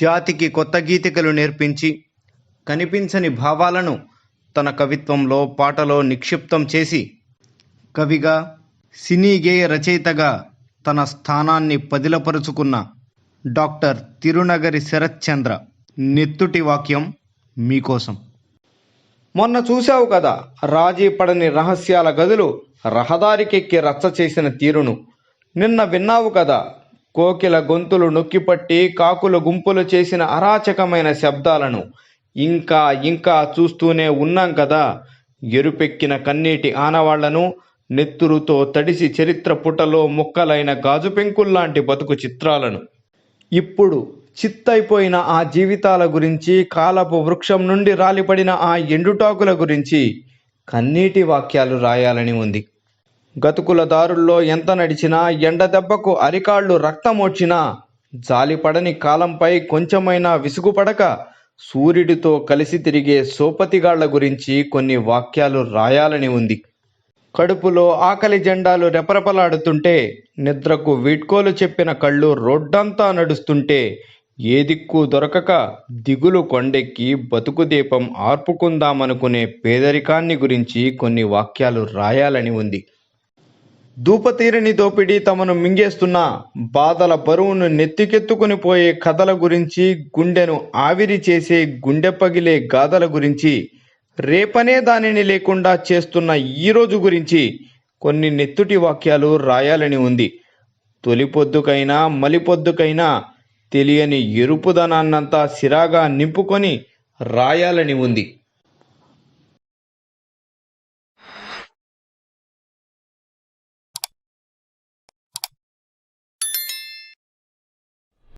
జాతికి కొత్త గీతికలు నేర్పించి కనిపించని భావాలను తన కవిత్వంలో పాటలో నిక్షిప్తం చేసి కవిగా సినీ గేయ రచయితగా తన స్థానాన్ని పదిలపరుచుకున్న డాక్టర్ తిరునగరి శరత్చంద్ర నెత్తుటి వాక్యం మీకోసం. మొన్న చూశావు కదా రాజీ పడని రహస్యాల గదులు రహదారికెక్కి రచ్చ చేసిన తీరును. నిన్న విన్నావు కదా కోకిల గొంతులు నొక్కిపట్టి కాకుల గుంపులు చేసిన అరాచకమైన శబ్దాలను ఇంకా ఇంకా చూస్తూనే ఉన్నాం కదా. ఎరుపెక్కిన కన్నీటి ఆనవాళ్ళను నెత్తురుతో తడిసి చరిత్ర పుటలో ముక్కలైన గాజు పెంకుల్లాంటి బతుకు చిత్రాలను. ఇప్పుడు చిత్తైపోయిన ఆ జీవితాల గురించి కాలపు వృక్షం నుండి రాలిపడిన ఆ ఎండుటాకుల గురించి కన్నీటి వాక్యాలు రాయాలని ఉంది. గతుకుల దారుల్లో ఎంత నడిచినా ఎండ దెబ్బకు అరికాళ్ళు రక్తమోడ్చినా జాలిపడని కాలంపై కొంచెమైనా విసుగుపడక సూర్యుడితో కలిసి తిరిగే సోపతిగాళ్ళ గురించి కొన్ని వాక్యాలు రాయాలని ఉంది. కడుపులో ఆకలి జెండాలు రెపరెపలాడుతుంటే నిద్రకు వీడ్కోలు చెప్పిన కళ్ళు రోడ్డంతా నడుస్తుంటే ఏ దిక్కు దొరకక దిగులు కొండెక్కి బతుకు దీపం ఆర్పుకుందామనుకునే పేదరికాన్ని గురించి కొన్ని వాక్యాలు రాయాలని ఉంది. దూపతీరని దోపిడీ తమను మింగేస్తున్న బాధల బరువును నెత్తికెత్తుకుని పోయే కథల గురించి గుండెను ఆవిరి చేసే గుండె పగిలే గాథల గురించి రేపనే దానిని లేకుండా చేస్తున్న ఈ రోజు గురించి కొన్ని నెత్తుటి వాక్యాలు రాయాలని ఉంది. తొలిపొద్దుకైనా మలిపొద్దుకైనా తెలియని ఎరుపుదనాన్నంతా సిరాగా నింపుకొని రాయాలని ఉంది.